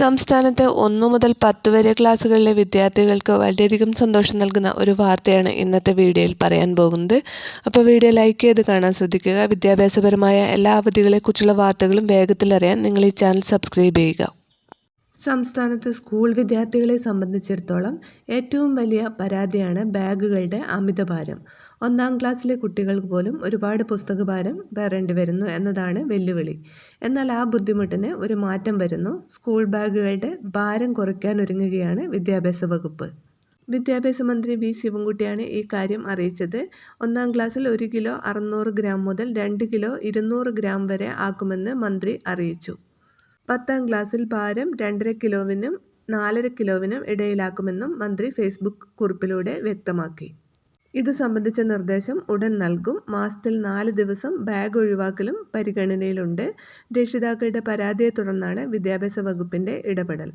സംസ്ഥാനത്തെ ഒന്നു മുതൽ പത്ത് വരെ ക്ലാസ്സുകളിലെ വിദ്യാർത്ഥികൾക്ക് വളരെയധികം സന്തോഷം നൽകുന്ന ഒരു വാർത്തയാണ് ഇന്നത്തെ വീഡിയോയിൽ പറയാൻ പോകുന്നത്. അപ്പോൾ വീഡിയോ ലൈക്ക് ചെയ്ത് കാണാൻ ശ്രദ്ധിക്കുക. വിദ്യാഭ്യാസപരമായ എല്ലാ അവധികളെക്കുറിച്ചുള്ള വാർത്തകളും വേഗത്തിലറിയാൻ നിങ്ങൾ ഈ ചാനൽ സബ്സ്ക്രൈബ് ചെയ്യുക. സംസ്ഥാനത്ത് സ്കൂൾ വിദ്യാർത്ഥികളെ സംബന്ധിച്ചിടത്തോളം ഏറ്റവും വലിയ പരാതിയാണ് ബാഗുകളുടെ അമിതഭാരം. ഒന്നാം ക്ലാസ്സിലെ കുട്ടികൾക്ക് പോലും ഒരുപാട് പുസ്തകഭാരം പേറേണ്ടി വരുന്നു എന്നതാണ് വെല്ലുവിളി. എന്നാൽ ആ ബുദ്ധിമുട്ടിന് ഒരു മാറ്റം വരുന്നു. സ്കൂൾ ബാഗുകളുടെ ഭാരം കുറയ്ക്കാൻ ഒരുങ്ങുകയാണ് വിദ്യാഭ്യാസ വകുപ്പ്. വിദ്യാഭ്യാസ മന്ത്രി വി. ശിവൻകുട്ടിയാണ് ഈ കാര്യം അറിയിച്ചത്. ഒന്നാം ക്ലാസ്സിൽ ഒരു കിലോ അറുന്നൂറ് ഗ്രാം മുതൽ രണ്ട് കിലോ ഇരുന്നൂറ് ഗ്രാം വരെ ആക്കുമെന്ന് മന്ത്രി അറിയിച്ചു. പത്താം ക്ലാസ്സിൽ ഭാരം രണ്ടര കിലോവിനും നാലര കിലോവിനും ഇടയിലാക്കുമെന്നും മന്ത്രി ഫേസ്ബുക്ക് കുറിപ്പിലൂടെ വ്യക്തമാക്കി. ഇത് സംബന്ധിച്ച നിർദ്ദേശം ഉടൻ നൽകും. മാസത്തിൽ നാല് ദിവസം ബാഗ് ഒഴിവാക്കലും പരിഗണനയിലുണ്ട്. രക്ഷിതാക്കളുടെ പരാതിയെ തുടർന്നാണ് വിദ്യാഭ്യാസ വകുപ്പിന്റെ ഇടപെടൽ.